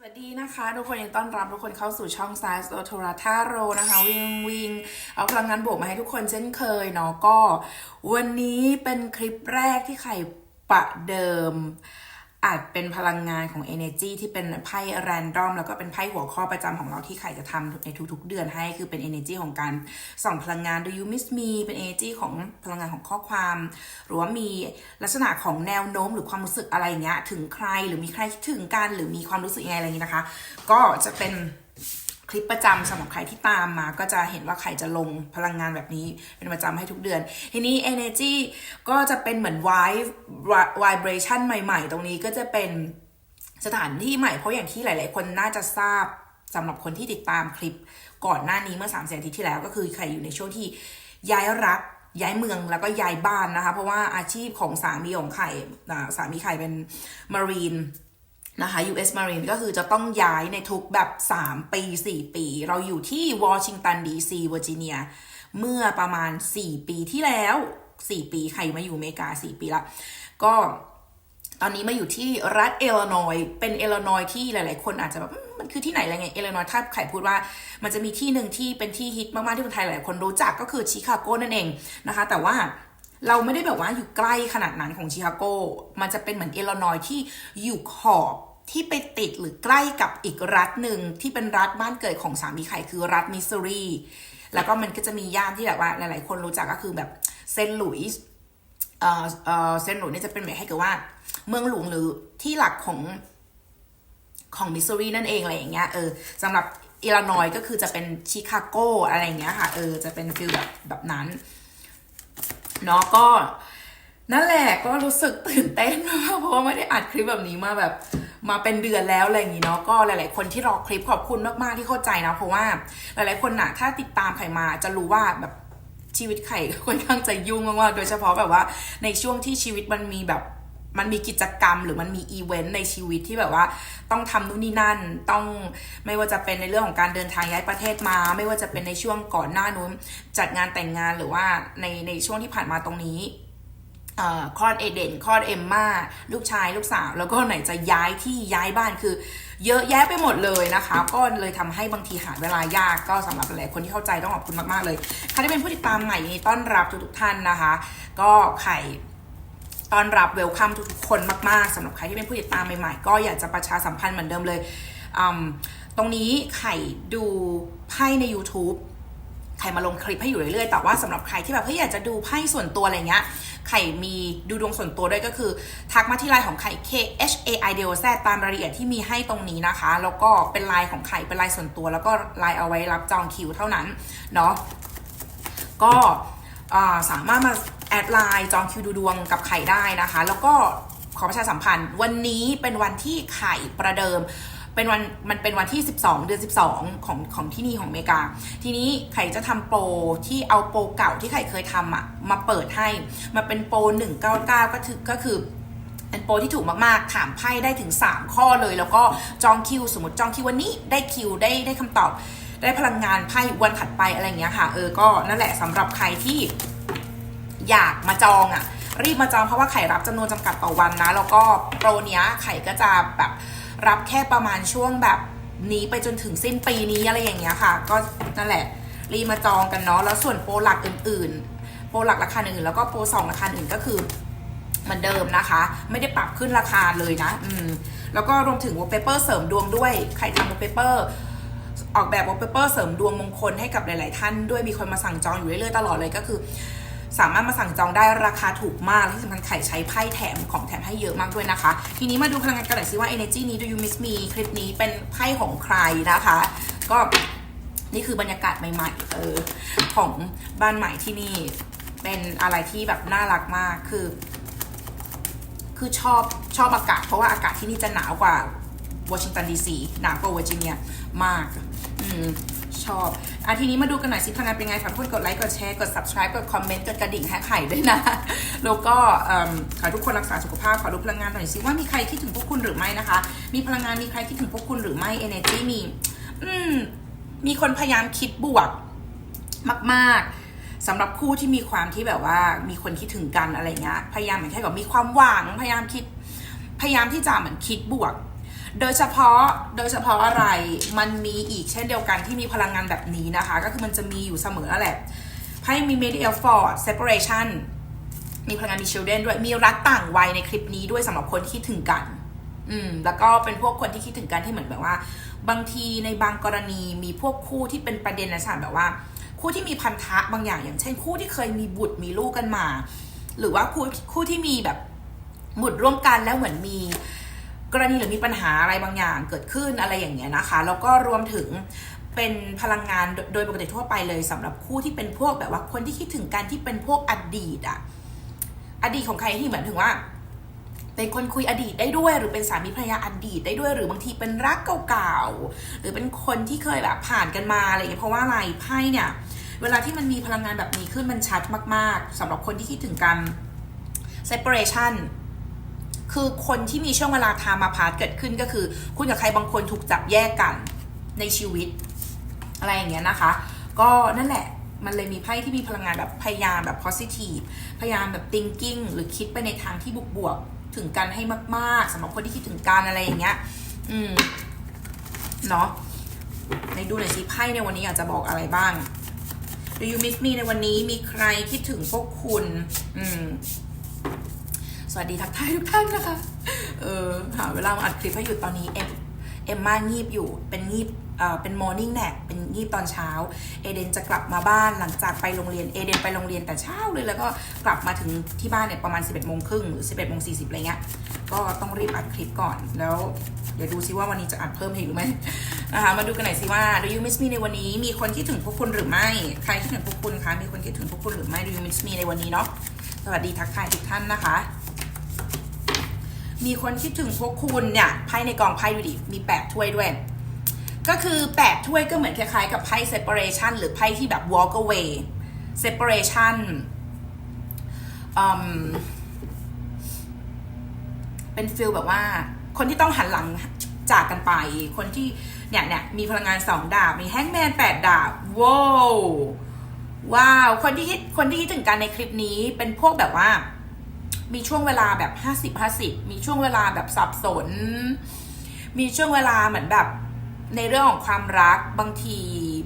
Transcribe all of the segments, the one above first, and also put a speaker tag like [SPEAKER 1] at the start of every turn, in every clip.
[SPEAKER 1] สวัสดีนะคะ ทุกคนยินดีต้อนรับทุกคนเข้าสู่ช่อง Size o t o r a t a r o นะคะ วิ่งวิ่งเอาพลังงานบวกมาให้ทุกคนเช่นเคยเนาะก็ วันนี้เป็นคลิปแรกที่ไข่ประเดิม อาจเป็นพลังงานของ Energy ที่เป็นไพ่แรนดอมแล้วก็เป็นไพ่หัวข้อประจำของเราที่ไข่จะทำในทุกๆ เดือนให้คือเป็น Energy ของการส่องพลังงาน Do you miss me เป็น Energy ของพลังงานของข้อความ หรือว่ามีลักษณะของแนวโน้มหรือความรู้สึกอะไรเงี้ยถึงใครหรือมีใครคิดถึงกันหรือมีความรู้สึกยังไงอะไรอย่างนี้นะคะ ก็จะเป็น คลิปประจำสำหรับใครที่ตามมา ก็จะเห็นว่าใครจะลงพลังงานแบบนี้เป็นประจำให้ทุกเดือน ทีนี้ energy ก็จะเป็นเหมือน vibration ใหม่ ๆ ตรงนี้ก็จะเป็นสถานที่ใหม่เพราะอย่างที่หลาย ๆ คนน่าจะทราบสำหรับคนที่ติดตามคลิปก่อนหน้านี้เมื่อ3ามสี่อาทิตย์ที่แล้วก็คือใครอยู่ในช่วงที่ย้ายรัฐย้ายเมืองแล้วก็ย้ายบ้านนะคะ เพราะว่าอาชีพของสามีของไข่สามีไข่เป็น marine น นะคะ US Marine ก็คือจะต้องย้ายในทุกแบบ 3 ปี 4 ปี เราอยู่ที่วอชิงตันดีซีเวอร์จิเนียเมื่อประมาณ 4 ปีที่แล้ว 4 ปีใครมาอยู่อเมริกา 4 ปีละ ก็ตอนนี้มาอยู่ที่รัฐเอลนอยเป็นเอลนอยที่หลาย ๆ คนอาจจะแบบมมันคือที่ไหนอะไรไงเอลนอยถ้าใครพูดว่ามันจะมีที่หนึ่งที่เป็นที่ฮิตมาก ๆ ที่คนไทยหลายคนรู้จักก็คือชิคาโกนั่นเองนะคะ แต่ว่าเราไม่ได้แบบว่าอยู่ใกล้ขนาดนั้นของชิคาโก มันจะเป็นเหมือนเอลนอยที่อยู่ขอบ ที่ไปติดหรือใกล้กับอีกรัฐหนึ่งที่เป็นรัฐบ้านเกิดของสามีไข่คือรัฐมิสซูรี แล้วก็มันก็จะมีย่านที่แบบว่าหลาย ๆ คนรู้จักก็คือแบบเซนต์หลุยส์เอ่อเอ่อเซนต์หลุยส์นี่จะเป็นหมายให้กับว่า เมืองหลวงหรือที่หลักของของมิสซูรีนั่นเองอะไรอย่างเงี้ยเออสำหรับอิลลินอยส์ก็คือจะเป็นชิคาโกอะไรอย่างเงี้ยค่ะเออจะเป็นฟิลแบบแบบนั้นเนาะก็นั่นแหละก็รู้สึกตื่นเต้นมากเพราะว่าไม่ได้อัดคลิปแบบนี้มาแบบ มาเป็นเดือนแล้วอะไรอย่างงี้เนาะก็หลาย ๆ คนที่รอคลิปขอบคุณมาก ๆ ที่เข้าใจนะ เพราะว่าหลาย ๆ คนน่ะถ้าติดตามไข่มาจะรู้ว่าแบบชีวิตไข่ค่อนข้างจะยุ่งมาก ๆ โดยเฉพาะแบบว่าในช่วงที่ชีวิตมันมีแบบมันมีกิจกรรมหรือมันมีอีเวนต์ในชีวิตที่แบบว่าต้องทำนู่นนี่นั่น ต้องไม่ว่าจะเป็นในเรื่องของการเดินทางย้ายประเทศมา ไม่ว่าจะเป็นในช่วงก่อนหน้านู้นจัดงานแต่งงานหรือว่าในในช่วงที่ผ่านมาตรงนี้ คลอดเอเดนคลอดเอมมาลูกชายลูกสาว แล้วก็ไหนจะย้ายที่ย้ายบ้านคือ เยอะแยะไปหมดเลยนะคะ ก็เลยทำให้บางทีหาเวลายากก็สำหรับหลายๆคนที่เข้าใจต้องขอบคุณมากๆเลยใครที่เป็นผู้ติดตามใหม่ยินดีต้อนรับทุกๆท่านนะคะ ก็ไข่ต้อนรับเวลคัมทุกๆคนมากๆสำหรับใครที่เป็นผู้ติดตามใหม่ๆ ก็อยากจะประชาสัมพันธ์เหมือนเดิมเลยอืมตรงนี้ไข่ดูไพ่ใน YouTube ไข่มาลงคลิปให้อยู่เรื่อยๆ แต่ว่าสำหรับใครที่แบบเฮ้ยอยากจะดูไพ่ส่วนตัวอะไรเงี้ย ไข่มีดูดวงส่วนตัวด้วยก็คือ ทักมาที่ไลน์ของไข่ K H A I D O Z ตามรายละเอียดที่มีให้ตรงนี้นะคะ แล้วก็เป็นไลน์ของไข่เป็นไลน์ส่วนตัว แล้วก็ไลน์เอาไว้รับจองคิวเท่านั้นเนาะ ก็สามารถมาแอดไลน์จองคิวดูดวงกับไข่ได้นะคะ แล้วก็ขอประชาสัมพันธ์วันนี้เป็นวันที่ไข่ประเดิม เป็นวันมันเป็นวันที่ 12 เดือน 12 ของของที่นี่ของอเมริกา ทีนี้ไข่จะทำโปรที่เอาโปรเก่าที่ไข่เคยทำอะมาเปิดให้มาเป็นโปร 199 ก็คือก็คือเป็นโปรที่ถูกมากๆ ถามไพ่ได้ถึง 3 ข้อเลย แล้วก็จองคิว สมมติจองคิววันนี้ได้คิวได้ได้คำตอบได้พลังงานไพ่วันถัดไปอะไรอย่างเงี้ยค่ะ เออ ก็นั่นแหละสำหรับใครที่อยากมาจองอะ่ะ รีบมาจองเพราะว่าไข่รับจำนวนจำกัดต่อวันนะ แล้วก็โปรเนี้ยไข่ก็จะแบบ รับแค่ประมาณช่วงแบบนี้ไปจนถึงสิ้นปีนี้อะไรอย่างเงี้ยค่ะ ก็นั่นแหละรีมาจองกันเนาะแล้วส่วนโปรหลักอื่น ๆ โปรหลักราคาอื่นแล้วก็โปรสองราคาอื่นก็คือเหมือนเดิมนะคะ ไม่ได้ปรับขึ้นราคาเลยนะ อืมแล้วก็รวมถึงวอลเปเปอร์เสริมดวงด้วยใครทำวอลเปเปอร์ออกแบบวอลเปเปอร์เสริมดวงมงคลให้กับหลาย ๆ ท่านด้วยมีคนมาสั่งจองอยู่เรื่อย ๆ ตลอดเลยก็คือ สามารถมาสั่งจองได้ราคาถูกมากและที่สำคัญไข่ใช้ไพ่แถมของแถมให้เยอะมากด้วยนะคะ ทีนี้มาดูพลังงานกันหน่อยสิว่า energy นี้ do you miss me คลิปนี้เป็นไพ่ของใครนะคะ ก็นี่คือบรรยากาศใหม่ๆเออของบ้านใหม่ที่นี่เป็นอะไรที่แบบน่ารักมากคือ คือชอบชอบอากาศ เพราะว่าอากาศที่นี่จะหนาวกว่าวอชิงตันดีซีหนาวกว่าเวอร์จิเนียมาก อืม ชอบอะทีนี้มาดูกันหน่อยสิพลังานเป็นไงฝากทุกคนกดไลค์กดแชร์กด subscribe กดคอมเมนต์กดกระดิ่งให้ไข่ด้วยนะ แล้วก็ขอทุกคนรักษาสุขภาพขอดูพลังงานหน่อยสิว่ามีใครคิดถึงพวกคุณหรือไม่นะคะ มีพลังงานมีใครคิดถึงพวกคุณหรือไม่ energy มี อืมมีคนพยายามคิดบวกมากๆสำหรับคู่ที่มีความที่แบบว่า มีคนคิดถึงกันอะไรเงี้ยพยายามเหมือนแค่กับมีความหวังพยายามคิด พยายามที่จะเหมือนคิดบวก โดยเฉพาะโดยเฉพาะอะไรมันมีอีกเช่นเดียวกันที่มีพลังงานแบบนี้นะคะ ก็คือมันจะมีอยู่เสมอแหละไพ่มี medial ford separation มีพลังงานมี children ด้วยมีรักต่างวัยในคลิปนี้ด้วยสำหรับคนที่คิดถึงกัน อืม แล้วก็เป็นพวกคนที่คิดถึงกันที่เหมือนแบบว่า บางทีในบางกรณีมีพวกคู่ที่เป็นประเด็นนะฉันแบบว่า คู่ที่มีพันธะบางอย่างอย่างเช่น คู่ที่เคยมีบุตรมีลูกกันมา หรือว่าคู่คู่ที่มีแบบบุตรร่วมกันแล้วเหมือนมี กรณีหรือมีปัญหาอะไรบางอย่างเกิดขึ้นอะไรอย่างเงี้ยนะคะ แล้วก็รวมถึงเป็นพลังงานโดยปกติทั่วไปเลยสำหรับคู่ที่เป็นพวกแบบว่าคนที่คิดถึงกันที่เป็นพวกอดีตอะอดีตของใครที่เหมือนถึงว่า เป็นคนคุยอดีตได้ด้วย หรือเป็นสามีภรรยาอดีตได้ด้วย หรือบางทีเป็นรักเก่าๆหรือเป็นคนที่เคยแบบผ่านกันมาอะไรอย่างเงี้ยเพราะว่าอะไรไพ่เนี่ยเวลาที่มันมีพลังงานแบบนี้ขึ้นมันชัดมาก ๆสำหรับคนที่คิดถึงกัน separation คือคนที่มีช่วงเวลาทามาพาร์ทเกิดขึ้นก็คือ คุณกับใครบางคนถูกจับแยกกันในชีวิต อะไรอย่างเงี้ยนะคะ ก็นั่นแหละมันเลยมีไพ่ที่มีพลังงานแบบพยายามแบบ positive พยายามแบบ thinking หรือคิดไปในทางที่บวกๆถึงกันให้มากๆสำหรับคนที่คิดถึงกันอะไรอย่างเงี้ย อืม เนาะในดูหน่อยสิไพ่ในวันนี้อยากจะบอกอะไรบ้าง Do you miss me ในวันนี้มีใครคิดถึงพวกคุณ อืม สวัสดีทักทายทุกท่านนะคะ เออหาเวลามาอัดคลิปให้อยู่ตอนนี้เอ็มเอ็มมางีบอยู่เป็นงีบเอ่อเป็น morning nap เป็นงีบตอนเช้า เอเดนจะกลับมาบ้านหลังจากไปโรงเรียน เอเดนไปโรงเรียนแต่เช้าเลยแล้วก็กลับมาถึงที่บ้านเนี่ยประมาณ 11โมงครึ่งหรือ 11โมง40อะไรเงี้ย ก็ต้องรีบอัดคลิปก่อนแล้ว เดี๋ยวดูซิว่าวันนี้จะอัดเพิ่มอีกหรือไม่นะคะมาดูกันหน่อยสิว่า Do you miss me ในวันนี้มีคนคิดถึงพวกคุณหรือไม่ ใครคิดถึงพวกคุณคะมีคนคิดถึงพวกคุณหรือไม่ Do you miss me ในวันนี้เนาะสวัสดีทักทายทุกท่านนะคะ มีคนคิดถึงพวกคุณเนี่ยไพ่ในกองไพ่ดูดิมีแปดถ้วยด้วย ก็คือแปดถ้วยก็เหมือนคล้ายๆกับไพ่ separation หรือไพ่ที่แบบ walk away separation เป็นฟิลแบบว่า คนที่ต้องหันหลังจากกันไป คนที่เนี่ยเนี่ยมีพลังงานสองดาบ มีแฮงแมนแปดดาบว้าวว้าว คนที่คิดคนที่คิดถึงกันในคลิปนี้เป็นพวกแบบว่า มีช่วงเวลาแบบห้าสิบห้าสิบมีช่วงเวลาแบบสับสน มีช่วงเวลาเหมือนแบบในเรื่องของความรักบางที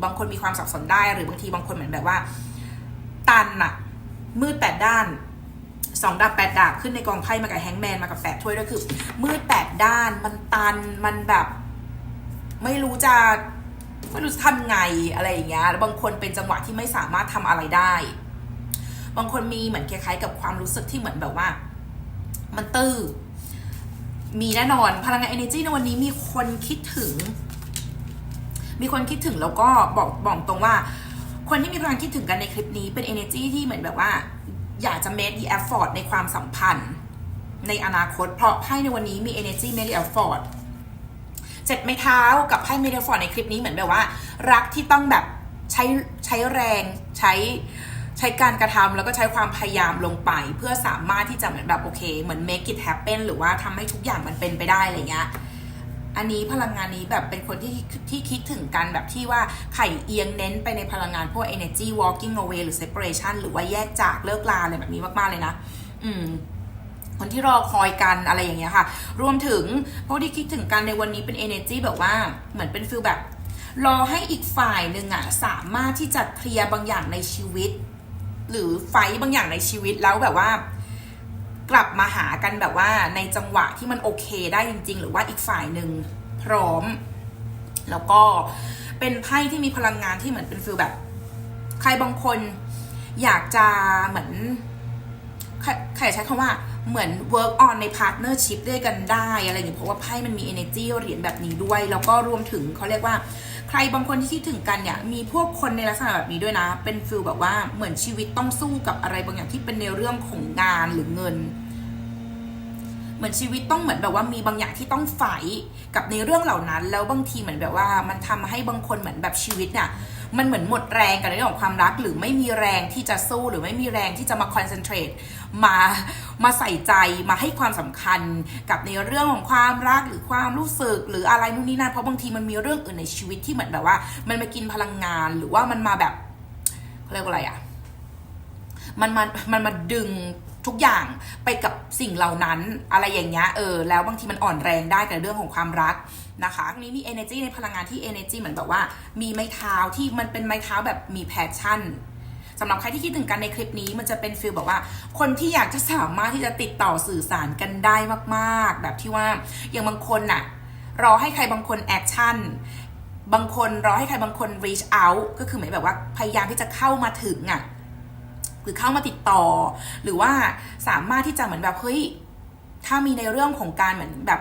[SPEAKER 1] บางคนมีความสับสนได้ หรือบางทีบางคนเหมือนแบบว่า ตันอะมืดแปดด้านสองดาบแปดดาบขึ้นในกองไพ่มากับแฮงแมนมากับแปดถ้วยด้วยคือ มืดแปดด้านมันตันมันแบบ ไม่รู้จะไม่รู้จะทำไงอะไรอย่างเงี้ยแล้วบางคนเป็นจังหวะที่ไม่สามารถทำอะไรได้ บางคนมีเหมือนคล้ายๆ กับความรู้สึกที่เหมือนแบบว่า มันตื้อมีแน่นอนพลังงาน energy ในวันนี้มีคนคิดถึง มีคนคิดถึงแล้วก็บอกบอกตรงว่า คนที่มีพลังคิดถึงกันในคลิปนี้เป็น energy ที่เหมือนแบบว่า อยากจะ make the effort ในความสัมพันธ์ ในอนาคต เพราะไพ่ในวันนี้มี energy make the effort เจ็ดไม้เท้ากับไพ่เมเดลฟอร์ดในคลิปนี้เหมือนแบบว่า รักที่ต้องแบบใช้ใช้แรงใช้ ช้การกระทำแล้วก็ใช้ความพยายามลงไป เพื่อสามารถที่จะเหมือนแบบโอเค เหมือน make it happen หรือว่าทำให้ทุกอย่างมันเป็นไปได้อะไรเงี้ยอันนี้พลังงานนี้แบบเป็นคนที่ที่คิดถึงกันแบบที่ว่าไข่เอียงเน้นไปในพลังงานพวก energy walking away หรือ separation หรือว่าแยกจากเลิกลาอะไรแบบนี้มาก ๆ เลยนะ อืมคนที่รอคอยกันอะไรอย่างเงี้ยค่ะ รวมถึงพวกที่คิดถึงกันในวันนี้เป็น energy แบบว่าเหมือนเป็นฟิลแบบ รอให้อีกฝ่ายหนึ่งอะสามารถที่จะเคลียร์บางอย่างในชีวิต หรือไฟบางอย่างในชีวิตแล้วแบบว่า กลับมาหากันแบบว่าในจังหวะที่มันโอเคได้จริง ๆ หรือว่าอีกฝ่ายหนึ่งพร้อม แล้วก็เป็นไพ่ที่มีพลังงานที่เหมือนเป็นฟิลแบบ ใครบางคนอยากจะเหมือนใครใครใช้คำว่าเหมือน work on ใน partnership ด้วยกันได้อะไรอย่างเงี้ยเพราะว่าไพ่มันมี energy เหรียญแบบนี้ด้วย แล้วก็รวมถึงเขาเรียกว่า ใครบางคนที่คิดถึงกันเนี่ยมีพวกคนในลักษณะแบบนี้ด้วยนะ เป็นฟิลแบบว่าเหมือนชีวิตต้องสู้กับอะไรบางอย่างที่เป็นในเรื่องของงานหรือเงิน เหมือนชีวิตต้องเหมือนแบบว่ามีบางอย่างที่ต้องไฟกับในเรื่องเหล่านั้น แล้วบางทีเหมือนแบบว่า มันทำให้บางคนเหมือนแบบชีวิตเนี่ยมันเหมือนหมดแรงกับเรื่องของความรัก หรือไม่มีแรงที่จะสู้หรือไม่มีแรงที่จะมาคอนเซนเทรต มามาใส่ใจมาให้ความสำคัญกับในเรื่องของความรักหรือความรู้สึก หรืออะไรนู่นนี่นั่นเพราะบางทีมันมีเรื่องอื่นในชีวิตที่เหมือนแบบว่า มันมากินพลังงานหรือว่ามันมาแบบเขาเรียกว่าอะไรอะมันมามันมาดึงทุกอย่างไปกับสิ่งเหล่านั้นอะไรอย่างเงี้ยเออแล้วบางทีมันอ่อนแรงได้กับเรื่องของความรักนะคะตรงนี้มี energy ในพลังงานที่ energy เหมือนแบบว่า มีไม้เท้าที่มันเป็นไม้เท้าแบบมี passion สำหรับใครที่คิดถึงกันในคลิปนี้มันจะเป็นฟีลแบบว่า คนที่อยากจะสามารถที่จะติดต่อสื่อสารกันได้มาก ๆ แบบที่ว่าอย่างบางคนน่ะรอให้ใครบางคนแอคชั่นบางคนรอให้ใครบางคน reach out ก็คือหมือนแบบว่าพยายามที่จะเข้ามาถึงอะหรือเข้ามาติดต่อ หรือว่าสามารถที่จะเหมือนแบบเฮ้ยถ้ามีในเรื่องของการเหมือนแบบ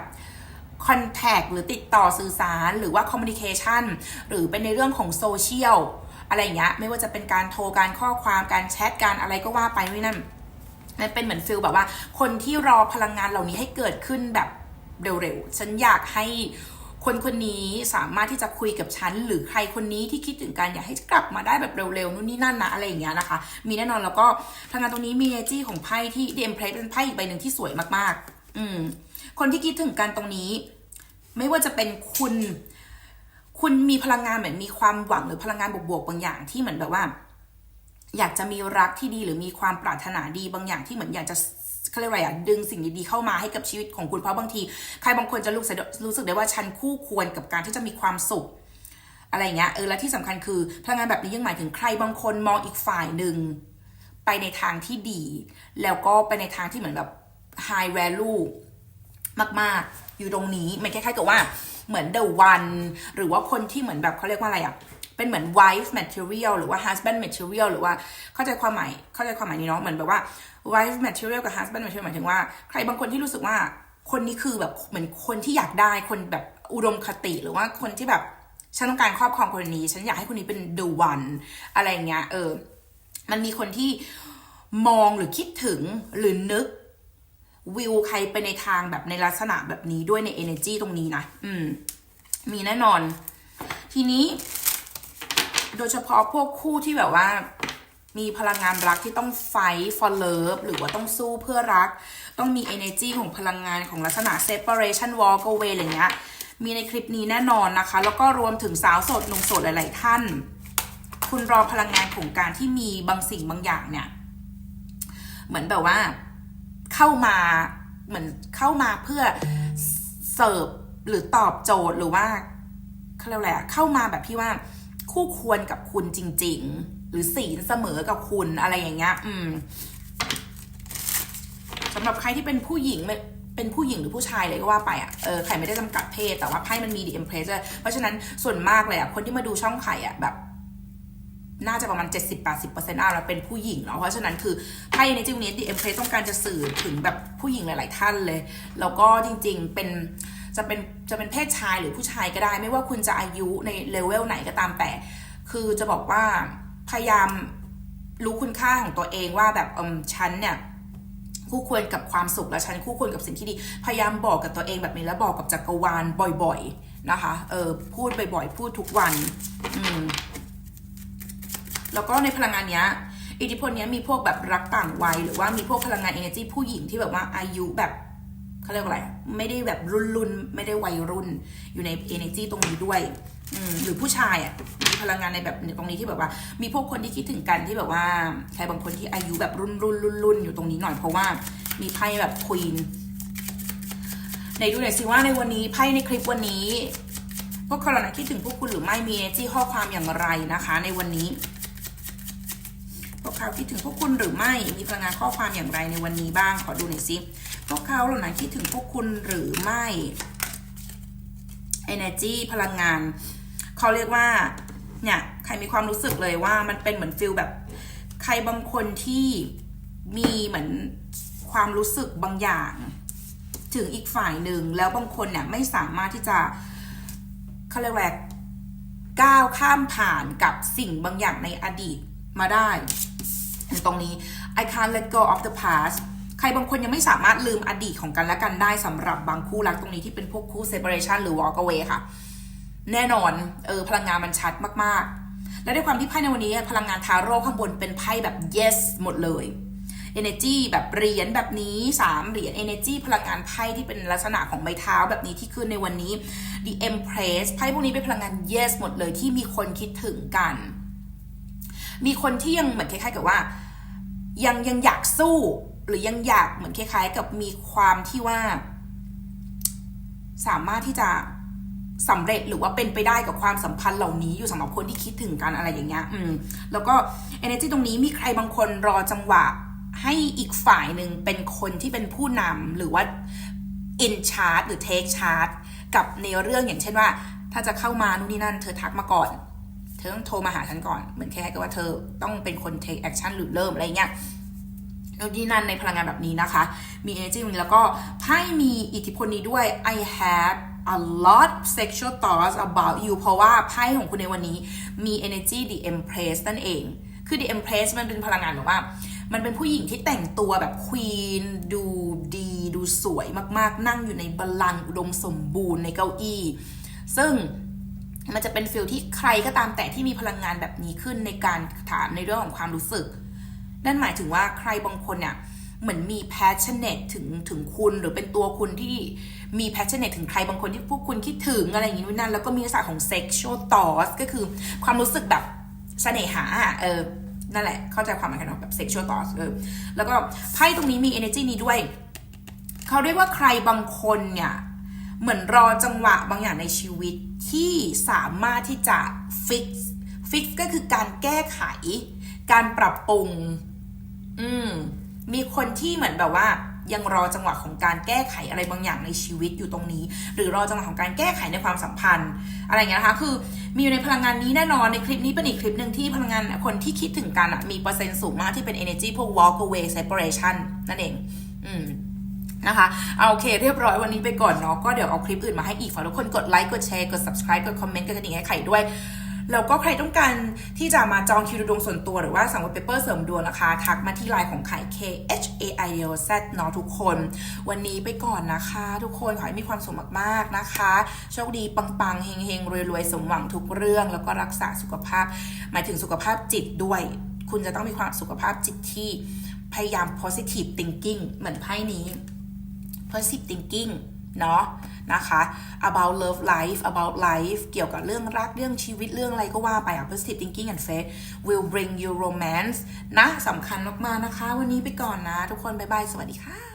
[SPEAKER 1] contact หรือติดต่อสื่อสารหรือว่า communication หรือเป็นในเรื่องของโซเชียล อะไรอย่างเงี้ยไม่ว่าจะเป็นการโทรการข้อความการแชทการอะไรก็ว่าไปไม่นั่นมันเป็นเหมือนฟิลแบบว่า คนที่รอพลังงานเหล่านี้ให้เกิดขึ้นแบบเร็วๆ ฉันอยากให้คนคนนี้สามารถที่จะคุยกับฉัน หรือใครคนนี้ที่คิดถึงการอยากให้กลับมาได้แบบเร็วๆนู่นนี่นั่นนะอะไรอย่างเงี้ยนะคะ มีแน่นอนแล้วก็พลังงานตรงนี้มีเอจี้ของไพ่ที่เดมเพลเป็นไพ่อีกใบหนึ่งที่สวยมากๆ อืมคนที่คิดถึงกันตรงนี้ ไม่ว่าจะเป็นคุณ คุณมีพลังงานเหมือนมีความหวังหรือพลังงานบวกๆบางอย่างที่เหมือนแบบว่า อยากจะมีรักที่ดีหรือมีความปรารถนาดีบางอย่างที่เหมือนอยากจะเขาเรียกอะไรอะดึงสิ่งดีๆเข้ามาให้กับชีวิตของคุณเพราะบางที ใครบางคนจะรู้สึกรู้สึกได้ว่าฉันคู่ควรกับการที่จะมีความสุข อะไรเงี้ยเออและที่สำคัญคือพลังงานแบบนี้ยังหมายถึงใครบางคนมองอีกฝ่ายหนึ่งไปในทางที่ดี แล้วก็ไปในทางที่เหมือนแบบ high value มากๆ อยู่ตรงนี้มันคล้ายๆกับว่า เหมือน the one หรือว่าคนที่เหมือนแบบเขาเรียกว่าอะไรอะเป็นเหมือน wife material หรือว่า husband material หรือว่าเข้าใจความหมายเข้าใจความหมายนี้เนาะเหมือนแบบว่า wife material กับ husband material หมายถึงว่าใครบางคนที่รู้สึกว่าคนนี้คือแบบเหมือนคนที่อยากได้คนแบบอุดมคติหรือว่าคนที่แบบฉันต้องการครอบครองคนนี้ ฉันอยากให้คนนี้เป็น the one อะไรเงี้ยเออ มันมีคนที่มองหรือคิดถึงหรือนึก วิวใครไปในทางแบบในลักษณะแบบนี้ด้วยใน energy ตรงนี้นะ อืม มีแน่นอน ทีนี้ โดยเฉพาะพวกคู่ที่แบบว่า มีพลังงานรักที่ต้อง fight for love หรือว่าต้องสู้เพื่อรัก ต้องมี energy ของพลังงานของลักษณะ separation walk away อะไรเงี้ย มีในคลิปนี้แน่นอนนะคะ แล้วก็รวมถึงสาวโสดหนุ่มโสดหลาย ๆ ท่าน คุณรอพลังงานของการที่มีบางสิ่งบางอย่างเนี่ย เหมือนแบบว่า เข้ามาเหมือนเข้ามาเพื่อเสิร์ฟหรือตอบโจทย์หรือว่าเขาเรียกอะไรอะเข้ามาแบบที่ว่าคู่ควรกับคุณจริง ๆ หรือศีลเสมอกับคุณอะไรอย่างเงี้ย อืมสำหรับใครที่เป็นผู้หญิงเป็นผู้หญิงหรือผู้ชายเลยก็ว่าไปอะ เออใครไม่ได้จำกัดเพศ แต่ว่าไพ่มันมีดีเอ็มเพรสเพราะฉะนั้นส่วนมากเลยอะ คนที่มาดูช่องไข่อะแบบ น่าจะประมาณ 70-80%อะเราเป็นผู้หญิงเนาะเพราะฉะนั้นคือไพ่ในจิวนี้ดีเอ็มเพรสต้องการจะสื่อถึงแบบผู้หญิงหลาย ๆ ท่านเลย แล้วก็จริง ๆ เป็นจะเป็นจะเป็นเพศชายหรือผู้ชายก็ได้ ไม่ว่าคุณจะอายุในเลเวลไหนก็ตามแต่ คือจะบอกว่าพยายามรู้คุณค่าของตัวเองว่าแบบอมฉันเนี่ยคู่ควรกับความสุขและฉันคู่ควรกับสิ่งที่ดี พยายามบอกกับตัวเองแบบนี้แล้วบอกกับจักรวาลบ่อย ๆ นะคะ เออพูดบ่อยๆ พูดทุกวัน อืม แล้วก็ในพลังงานเนี้ยอิทธิพลเนี้ยมีพวกแบบรักต่างวัยหรือว่ามีพวกพลังงาน energy ผู้หญิงที่แบบว่าอายุแบบเขาเรียกว่าอะไร ไม่ได้แบบรุ่นรุ่นไม่ได้วัยรุ่น อยู่ใน energy ตรงนี้ด้วยหรือผู้ชายอะมีพลังงานในแบบตรงนี้ที่แบบว่า มีพวกคนที่คิดถึงกันที่แบบว่าใครบางคนที่อายุแบบรุ่นรุ่นรุ่นรุ่นอยู่ตรงนี้หน่อยเพราะว่ามีไพ่แบบควีนในดูหน่อยสิว่าในวันนี้ไพ่ในคลิปวันนี้พวกเขาเหล่านั้นคิดถึงพวกคุณหรือไม่มี energy ข้อความอย่างไรนะคะ ในวันนี้ วกเขาคิดถึงพวกคุณหรือไม่ มีพลังงานข้อความอย่างไรในวันนี้บ้าง ขอดูหน่อยสิ พวกเขาเหล่านั้นคิดถึงพวกคุณหรือไม่ energy พลังงาน เขาเรียกว่า เนี่ย ใครมีความรู้สึกเลยว่ามันเป็นเหมือนฟิลแบบ ใครบางคนที่มีเหมือนความรู้สึกบางอย่าง ถึงอีกฝ่ายหนึ่ง แล้วบางคนเนี่ยไม่สามารถที่จะเขาเรียกว่าก้าวข้ามผ่านกับสิ่งบางอย่างในอดีตมาได้ ตรงนี้ I can't let go of the past ใครบางคนยังไม่สามารถลืมอดีตของกันและกันได้สำหรับบางคู่รักตรงนี้ที่เป็นพวกคู่ separation หรือ walk away ค่ะ แน่นอนเออพลังงานมันชัดมากๆ และด้วยความที่ไพ่ในวันนี้พลังงานทาโร่ข้างบนเป็นไพ่แบบ yes หมดเลย energy แบบเหรียญแบบนี้ 3 เหรียญ energy พลังงานไพ่ที่เป็นลักษณะของไม้เท้าแบบนี้ที่ขึ้นในวันนี้ the empress ไพ่พวกนี้เป็นพลังงาน yes หมดเลยที่มีคนคิดถึงกัน มีคนที่ยังเหมือนคล้ายๆกับว่า ยังยังอยากสู้ หรือยังอยากเหมือนคล้าย ๆ กับมีความที่ว่า สามารถที่จะสำเร็จหรือว่าเป็นไปได้กับความสัมพันธ์เหล่านี้อยู่สำหรับคนที่คิดถึงกันอะไรอย่างเงี้ย อืม แล้วก็ energy ตรงนี้มีใครบางคนรอจังหวะ ให้อีกฝ่ายหนึ่งเป็นคนที่เป็นผู้นำหรือว่า in charge หรือ take charge กับในเรื่องอย่างเช่นว่า ถ้าจะเข้ามานู่นนี่นั่น เธอทักมาก่อน เธอต้องโทรมาหาฉันก่อน เหมือนแค่กับว่าเธอต้องเป็นคน take action หรือเริ่มอะไรเงี้ยแล้วนี่นั่นในพลังงานแบบนี้นะคะ มี energy แล้วก็ไพ่มีอิทธิพลนี้ด้วย I have a lot sexual thoughts about you เพราะว่าไพ่ของคุณในวันนี้มี energy the empress นั่นเอง คือ the empress มันเป็นพลังงานแบบว่า มันเป็นผู้หญิงที่แต่งตัวแบบควีนดูดี ดูสวยมากๆ นั่งอยู่ในบัลลังก์อุดมสมบูรณ์ในเก้าอี้ ซึ่ง มันจะเป็นฟิลที่ใครก็ตามแต่ที่มีพลังงานแบบนี้ขึ้นในการถามในเรื่องของความรู้สึก นั่นหมายถึงว่าใครบางคนเนี่ยเหมือนมี passionate ถึงถึงคุณหรือเป็นตัวคุณที่มี passionate ถึงใครบางคนที่พวกคุณคิดถึงอะไรอย่างนี้นู่นนั่นแล้วก็มีลักษณะของ sexual thoughts ก็คือความรู้สึกแบบเสน่หาเออนั่นแหละ เข้าใจความหมายกันเนาะแบบ sexual thoughts เออแล้วก็ไพ่ตรงนี้มี energy นี้ด้วย เขาเรียกว่าใครบางคนเนี่ย เหมือนรอจังหวะบางอย่างในชีวิต ที่สามารถที่จะ fix fix ก็คือการแก้ไข การปรับปรุง อืม มีคนที่เหมือนแบบว่า ยังรอจังหวะของการแก้ไขอะไรบางอย่างในชีวิตอยู่ตรงนี้ หรือรอจังหวะของการแก้ไขในความสัมพันธ์ อะไรเงี้ยนะคะ คือมีอยู่ในพลังงานนี้แน่นอนในคลิปนี้เป็นอีกคลิปหนึ่งที่พลังงานคนที่คิดถึงกันมีเปอร์เซ็นต์สูงมากที่เป็น energy พวก walk away separation นั่นเอง อืม นะคะเอาโอเคเรียบร้อยวันนี้ไปก่อนเนาะก็เดี๋ยวเอาคลิปอื่นมาให้อีกฝากทุกคนกดไลค์กดแชร์กด subscribe กดคอมเมนต์กดกระดิ่งให้ไข่ด้วยแล้วก็ใครต้องการที่จะมาจองคิวดูดวงส่วนตัวหรือว่าสั่งวัลเปเปอร์เสริมดวงนะคะ ทักมาที่ไลน์ของไข่ K H A I O Z เนาะทุกคน วันนี้ไปก่อนนะคะ ทุกคน ขอให้มีความสุขมากๆนะคะ โชคดีปังๆเฮงๆ รวยๆ สมหวังทุกเรื่อง แล้วก็รักษาสุขภาพ หมายถึงสุขภาพจิตด้วย คุณจะต้องมีความสุขภาพจิตที่พยายาม positive thinking เหมือนไพ่นี้ positive thinking เนาะนะคะ about love life about life เกี่ยวกับเรื่องรักเรื่องชีวิตเรื่องอะไรก็ว่าไปอะ positive thinking and faith will bring you romance นะสำคัญมาก ๆ นะคะ วันนี้ไปก่อนนะ ทุกคน บ๊ายบาย สวัสดีค่ะ